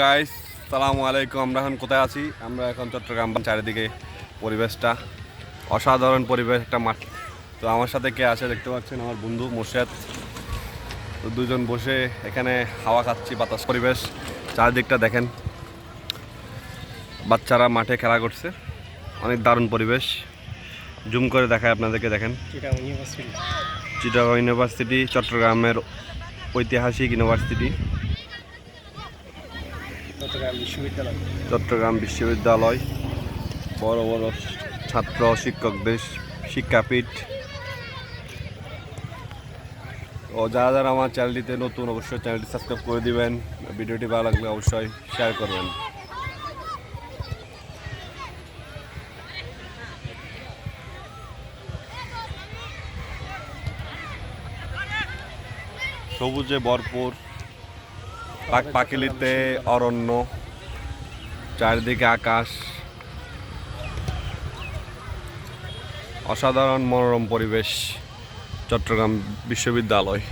Guys সালামু আলাইকুম আমরা এখন কোথায় আছি? আমরা এখন চট্টগ্রাম চারিদিকে পরিবেশটা অসাধারণ পরিবেশ একটা মাঠ। তো আমার সাথে কে আছে দেখতে পাচ্ছেন? আমার বন্ধু মোর্শেদ। তো দুজন বসে এখানে হাওয়া খাচ্ছি বাতাস পরিবেশ চারিদিকটা দেখেন। বাচ্চারা মাঠে খেলা করছে অনেক দারুণ পরিবেশ। জুম করে দেখায় আপনাদেরকে দেখেন। চিটাগং ইউনিভার্সিটি চট্টগ্রামের ঐতিহাসিক ইউনিভার্সিটি চট্টগ্রাম বিশ্ববিদ্যালয়। বড় বড় ছাত্র শিক্ষকদের শিক্ষাপীঠ। ও যারা যারা আমার চ্যানেলটিতে নতুন, অবশ্যই চ্যানেলটি সাবস্ক্রাইব করে দিবেন। ভিডিওটি ভালো লাগলে অবশ্যই শেয়ার করবেন। সবুজে ভরপুর পাক পাকিলিতে অরণ্য চারিদিকে আকাশ অসাধারণ মনোরম পরিবেশ চট্টগ্রাম বিশ্ববিদ্যালয়।